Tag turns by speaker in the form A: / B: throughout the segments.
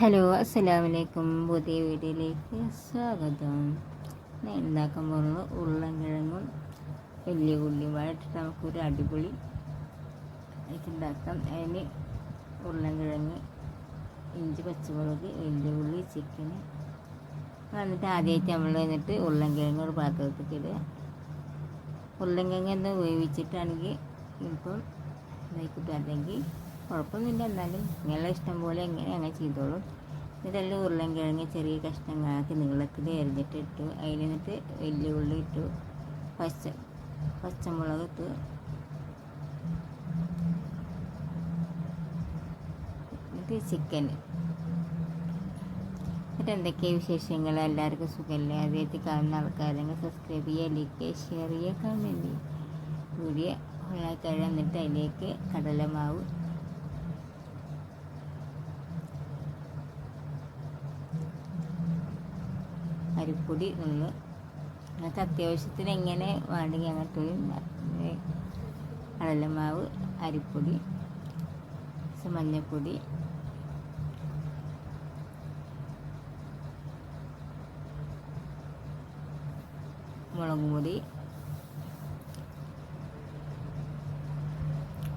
A: Hello അസ്സലാമു അലൈക്കും പുതിയ വീഡിയോയിലേക്ക് സ്വാഗതം. ഞാൻ ഉണ്ടാക്കാൻ പോകുന്നത് ഉരുളൻകിഴങ്ങും വലിയ ഉള്ളി വാഴട്ടിട്ട് നമുക്കൊരു അടിപൊളി ഉണ്ടാക്കാം. അതിന് ഉരുളൻകിഴങ്ങ് ഇഞ്ചി പച്ചമുളക് വലിയ ഉള്ളി ചിക്കൻ എന്നിട്ട് ആദ്യമായിട്ട് നമ്മൾ വന്നിട്ട് ഉരുളൻകിഴങ്ങ് ഒരു പാത്രത്തിൽ ഇടുക. ഉരുളൻകിഴങ്ങ് ഒന്ന് വേവിച്ചിട്ടാണെങ്കിൽ ഇപ്പം ഇതായിക്കിട്ടും അല്ലെങ്കിൽ കുഴപ്പമൊന്നുമില്ല. എന്നാലും നിങ്ങളെ ഇഷ്ടം പോലെ എങ്ങനെ അങ്ങനെ ചെയ്തോളൂ. ഉരുളൻ ഉരുളൻകിഴങ്ങ് ചെറിയ കഷ്ണങ്ങളാക്കി നീളത്തിൽ എരിഞ്ഞിട്ട് ഇട്ടു അതിൽ നിന്നിട്ട് വലിയ ഉള്ളി ഇട്ടു പച്ച പച്ചമുളക് ഇട്ടു. എന്നിട്ട് ചിക്കൻ എന്നിട്ട് എന്തൊക്കെയാണ് വിശേഷങ്ങൾ? എല്ലാവർക്കും സുഖമല്ലേ? ആദ്യമായിട്ട് കാണുന്ന ആൾക്കാരെങ്കിൽ സബ്സ്ക്രൈബ് ചെയ്യുക ലൈക്ക് ഷെയർ ചെയ്യുക കമന്റ് വീഡിയോ ഉള്ള എന്നിട്ട് അതിലേക്ക് കടലമാവ് അരിപ്പൊടി ഉള്ളു നിങ്ങൾക്ക് അത്യാവശ്യത്തിന് എങ്ങനെ വേണമെങ്കിൽ അങ്ങനത്തെ കടലമാവ് അരിപ്പൊടി മഞ്ഞൾപ്പൊടി മുളക് പൊടി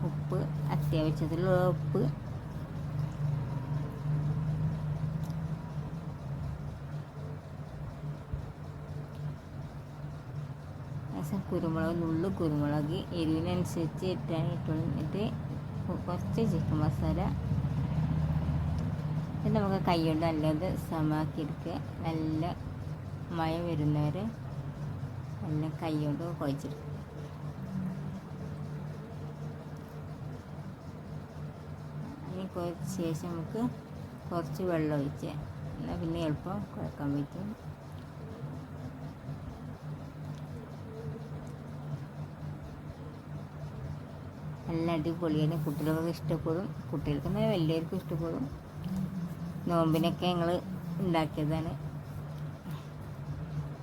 A: ഉപ്പ് അത്യാവശ്യത്തിലുള്ള ഉപ്പ് കുരുമുളക് നുള്ളു കുരുമുളക് എരിവിനനുസരിച്ച് ഇട്ടാണ് ഇട്ടുള്ളൂ എന്നിട്ട് കുറച്ച് ചിക്കൻ മസാല. ഇത് നമുക്ക് കൈ കൊണ്ട് നല്ലത് സമാക്കി എടുക്കുക നല്ല മഴ വരുന്നവരെ നല്ല കൈ കൊണ്ട് കുഴച്ചെടുക്കുക. അതിന് കുറച്ച് ശേഷം നമുക്ക് കുറച്ച് വെള്ളം ഒഴിച്ച് എന്നാൽ പിന്നെ എളുപ്പം കുഴക്കാൻ പറ്റും. നല്ല അടിപൊളിയാണ് കുട്ടികൾക്ക് ഇഷ്ടപ്പെടും. കുട്ടികൾക്ക് വലിയവർക്കും ഇഷ്ടപ്പെടും. നോമ്പിനൊക്കെ ഞങ്ങൾ ഉണ്ടാക്കിയതാണ്.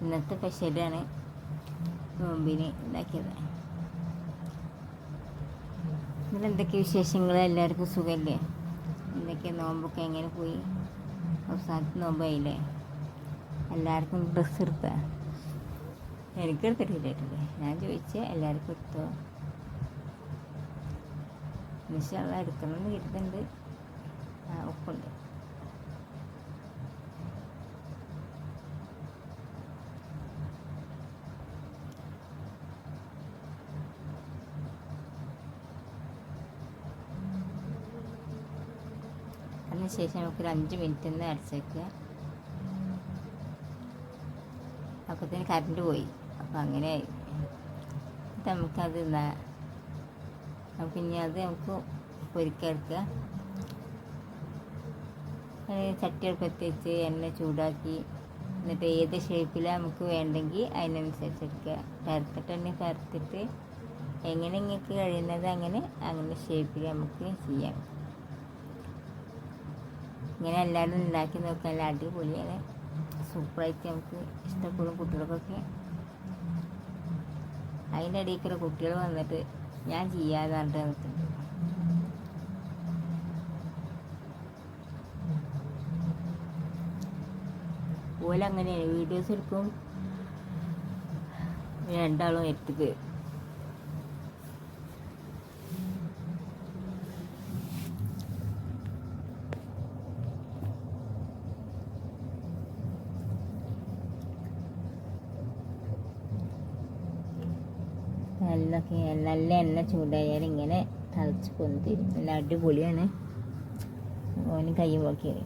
A: ഇന്നത്തെ സ്പെഷ്യലാണ് നോമ്പിന് ഉണ്ടാക്കിയത്. ഇതിൽ എന്തൊക്കെ വിശേഷങ്ങൾ എല്ലാവർക്കും സുഖമല്ലേ എന്തൊക്കെ നോമ്പൊക്കെ എങ്ങനെ പോയി? അവസാനത്തെ നോമ്പായില്ലേ? എല്ലാവർക്കും ഡ്രസ്സ് എടുത്താ എനിക്ക് എടുത്തിട്ടില്ലേ ഞാൻ ചോദിച്ചാൽ എല്ലാവർക്കും എടുത്തോ? ഇൻഷാള്ള എടുക്കണമെന്ന് കരുതുന്നുണ്ട് ഒപ്പുണ്ട് അതിനുശേഷം നമുക്കൊരു അഞ്ച് മിനിറ്റ് ഒന്ന് അടച്ചേക്കുക അപ്പോഴത്തേന് കറണ്ട് പോയി. അപ്പം അങ്ങനെ നമുക്കത് നമുക്ക് ഇനി അത് നമുക്ക് പൊരിക്കെടുക്കുക ചട്ടി അടുപ്പത്ത് വെച്ച് എണ്ണ ചൂടാക്കി എന്നിട്ട് ഏത് ഷേപ്പിലാണ് നമുക്ക് വേണ്ടെങ്കിൽ അതിനനുസരിച്ച് എടുക്കുക. പരത്തിട്ടുണ്ടെങ്കിൽ പരത്തിട്ട് എങ്ങനെ നിങ്ങൾക്ക് കഴിയുന്നത് അങ്ങനെ അങ്ങനെ ഷേപ്പിൽ നമുക്ക് ചെയ്യാം. ഇങ്ങനെ എല്ലാവരും ഉണ്ടാക്കി നോക്കാൻ നല്ല അടിപൊളിയാണ്. സൂപ്പറായിട്ട് നമുക്ക് ഇഷ്ടപ്പെടും കുട്ടികൾക്കൊക്കെ. അതിന്റെ ഇടയിൽ കൂടെ കുട്ടികൾ വന്നിട്ട് ഞാൻ ചെയ്യാതെ പറഞ്ഞിട്ട് നിൽക്കുന്നു. ഓല അങ്ങനെയാണ് വീഡിയോസ് എടുക്കും. രണ്ടാളും എടുത്തിട്ട് നല്ല നല്ല എണ്ണ ചൂടായാൽ ഇങ്ങനെ തളച്ച് പൊന്തിരും. നല്ല അടിപൊളിയാണ്. ഓന് കൈ നോക്കിയത്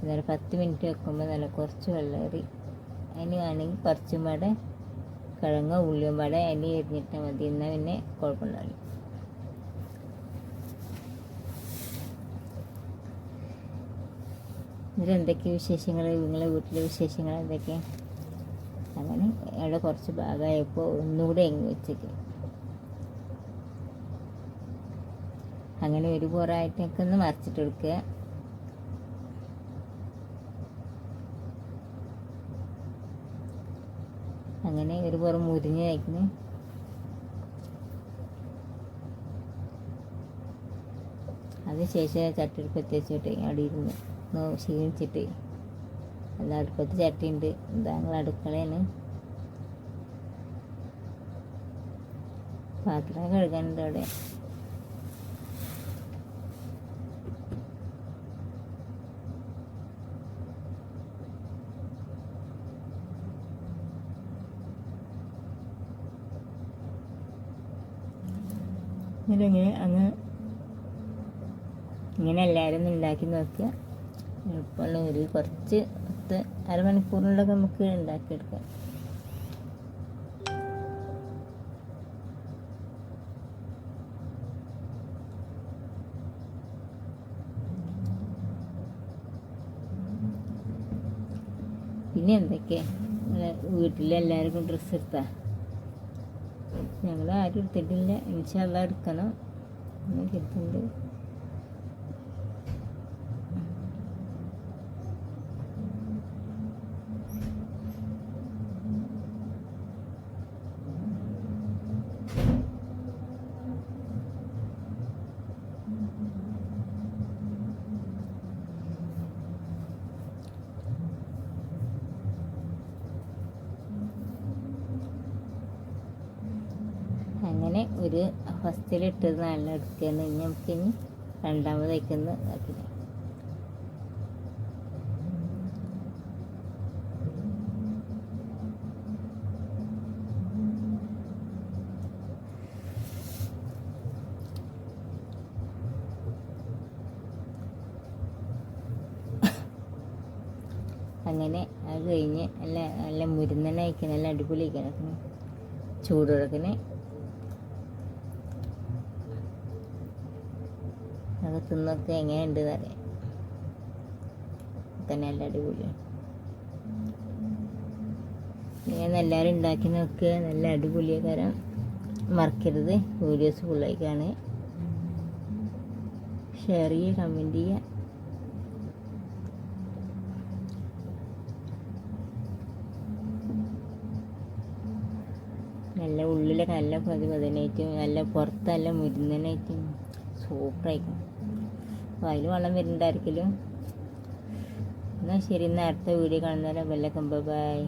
A: എന്നാലും പത്ത് മിനിറ്റ് വെക്കുമ്പോൾ നല്ല കുറച്ച് വെള്ളേറി അതിന് വേണമെങ്കിൽ കുറച്ചും പാടെ കിഴങ്ങോ ഉള്ളിയും പാടെ അതിന് എരിഞ്ഞിട്ടാൽ മതി. എന്നാൽ പിന്നെ കുഴപ്പമുണ്ടാവില്ല ഇതിലെന്തൊക്കെയാണ് വിശേഷങ്ങൾ നിങ്ങളെ വീട്ടിലെ വിശേഷങ്ങൾ എന്തൊക്കെയാണ് അങ്ങനെ അവിടെ കുറച്ച് ഭാഗമായപ്പോൾ ഒന്നുകൂടെ എങ്ങി വെച്ചേക്ക്. അങ്ങനെ ഒരു പോറായിട്ടൊക്കെ ഒന്ന് മറിച്ചിട്ട് കൊടുക്കുക. അങ്ങനെ ഒരു പുറം മുരിഞ്ഞ് കഴിക്കുന്നു അതിനുശേഷം ചട്ടെടുപ്പ് എത്തിച്ചിട്ട് അവിടെ ഇരുന്ന് ക്ഷീണിച്ചിട്ട് അല്ല അടുപ്പത്ത് ചട്ടിയുണ്ട്. എന്താ ഞങ്ങൾ അടുക്കളയാണ് പാത്രം കഴുകാനുണ്ട് അവിടെ. അങ്ങ് ഇങ്ങനെ എല്ലാവരും ഉണ്ടാക്കി നോക്കുക എളുപ്പമുള്ള ഒരു കുറച്ച് പത്ത് അരമണിക്കൂറിലൊക്കെ നമുക്ക് ഉണ്ടാക്കിയെടുക്കാം. പിന്നെ എന്തൊക്കെ? നിങ്ങളെ വീട്ടിലെല്ലാവർക്കും ഡ്രസ്സ് എടുത്താ? ഞങ്ങൾ ആരും എടുത്തിട്ടില്ല. എനിച്ചെല്ലാം എടുക്കണം. എന്ന് കരുതുന്നുണ്ട് അങ്ങനെ ഒരു ഫസ്റ്റിലിട്ടത് നല്ല എടുക്കുകയാണ് ഇനി നമുക്ക് ഇനി രണ്ടാമത് വയ്ക്കുന്ന ഇതാക്കി അങ്ങനെ അത് കഴിഞ്ഞ് നല്ല നല്ല മുരുന്നനെ അയക്കണം നല്ല അടിപൊളി അയക്കണം. ചൂട് കൊടുക്കണേ തിന്നൊക്കെ എങ്ങനെയുണ്ട് അറിയാം. തന്നെ നല്ല അടിപൊളിയാണ് ഇങ്ങനെ എല്ലാവരും ഉണ്ടാക്കി നോക്കുക നല്ല അടിപൊളിയാണ് കാരണം മറക്കരുത്. വീഡിയോസ് ഫുള്ളായിക്കാണ് ഷെയർ ചെയ്യുക കമന്റ് ചെയ്യുക. നല്ല ഉള്ളിലൊക്കെ നല്ല പതി പതിനായിട്ടും നല്ല പുറത്തല്ല നല്ല മുരുന്നനായിട്ടും സൂപ്പറായിരിക്കും അതിൽ വെള്ളം വരുന്നുണ്ടായിരിക്കലും എന്നാൽ ശരി അടുത്ത വീഡിയോ കാണുന്നവരെ ബെല്ലൊക്കെ ബൈ